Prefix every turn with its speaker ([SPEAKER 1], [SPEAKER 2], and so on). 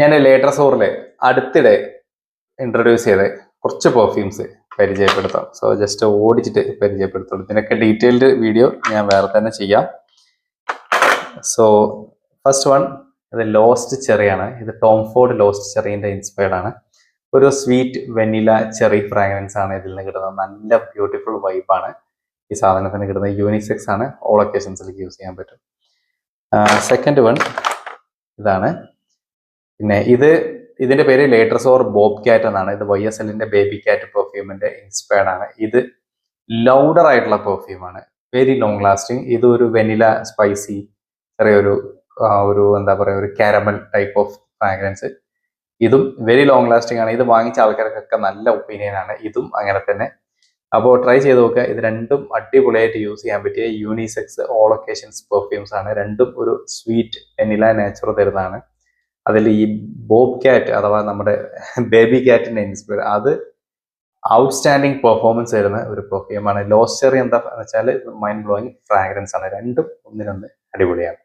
[SPEAKER 1] ഞാൻ ലേറ്റർ സോറിൽ അടുത്തിടെ ഇൻട്രൊഡ്യൂസ് ചെയ്ത കുറച്ച് പെർഫ്യൂംസ് പരിചയപ്പെടുത്താം. സോ ജസ്റ്റ് ഓടിച്ചിട്ട് പരിചയപ്പെടുത്തുള്ളൂ. ഇതിനൊക്കെ ഡീറ്റെയിൽഡ് വീഡിയോ ഞാൻ വേറെ തന്നെ ചെയ്യാം. സോ ഫസ്റ്റ് വൺ ഇത് ലോസ്റ്റ് ചെറിയാണ് ഇത് ടോം ഫോർഡ് ലോസ്റ്റ് ചെറിന്റെ ഇൻസ്പയർഡ് ആണ്. ഒരു സ്വീറ്റ് വെനില ചെറി ഫ്രാഗ്രൻസ് ആണ് ഇതിൽ നിന്ന് കിട്ടുന്നത്. നല്ല ബ്യൂട്ടിഫുൾ വൈബാണ് ഈ സാധനത്തിന് കിട്ടുന്നത്. യൂണിസെക്സ് ആണ്. ഓൾ ഒക്കേഷൻസിലേക്ക് യൂസ് ചെയ്യാൻ പറ്റും. സെക്കൻഡ് വൺ ഇതാണ് പിന്നെ ഇത് ഇതിന്റെ പേര് ലേറ്റർസ് ഓർ ബോബ് കാറ്റ് എന്നാണ്. ഇത് വൈ എസ് എല്ലിന്റെ ബേബി കാറ്റ് പെർഫ്യൂമിന്റെ ഇൻസ്പയർഡ് ആണ്. ഇത് ലൗഡർ ആയിട്ടുള്ള പെർഫ്യൂമാണ് വെരി ലോങ് ലാസ്റ്റിംഗ് ഇത് ഒരു വെനില സ്പൈസി ചെറിയൊരു ഒരു എന്താ പറയുക ഒരു കാരമൽ ടൈപ്പ് ഓഫ് ഫ്രാഗ്രൻസ് ഇതും വെരി ലോങ് ലാസ്റ്റിംഗ് ആണ്. ഇത് വാങ്ങിച്ച ആൾക്കാർക്കൊക്കെ നല്ല ഒപ്പീനിയൻ ആണ്. ഇതും അങ്ങനെ തന്നെ. അപ്പോൾ ട്രൈ ചെയ്ത് നോക്കുക. ഇത് രണ്ടും അടിപൊളിയായിട്ട് യൂസ് ചെയ്യാൻ പറ്റിയ യൂണിസെക്സ് ഓൾ ഒക്കേഷൻസ് പെർഫ്യൂംസ് ആണ്. രണ്ടും ഒരു സ്വീറ്റ് വെനില നേച്ചർ തരുന്നതാണ്. അതിൽ ഈ ബോബ് കാറ്റ് അഥവാ നമ്മുടെ ബേബി കാറ്റിന്റെ ഇൻസ്പയർ അത് ഔട്ട്സ്റ്റാൻഡിങ് പെർഫോമൻസ് തരുന്ന ഒരു പെർഫ്യൂമാണ് ലോസ്റ്ററി എന്താ വെച്ചാൽ മൈൻഡ് ബ്ലോയിങ് ഫ്രാഗ്രൻസ് ആണ്. രണ്ടും ഒന്നിനൊന്ന് അടിപൊളിയാണ്.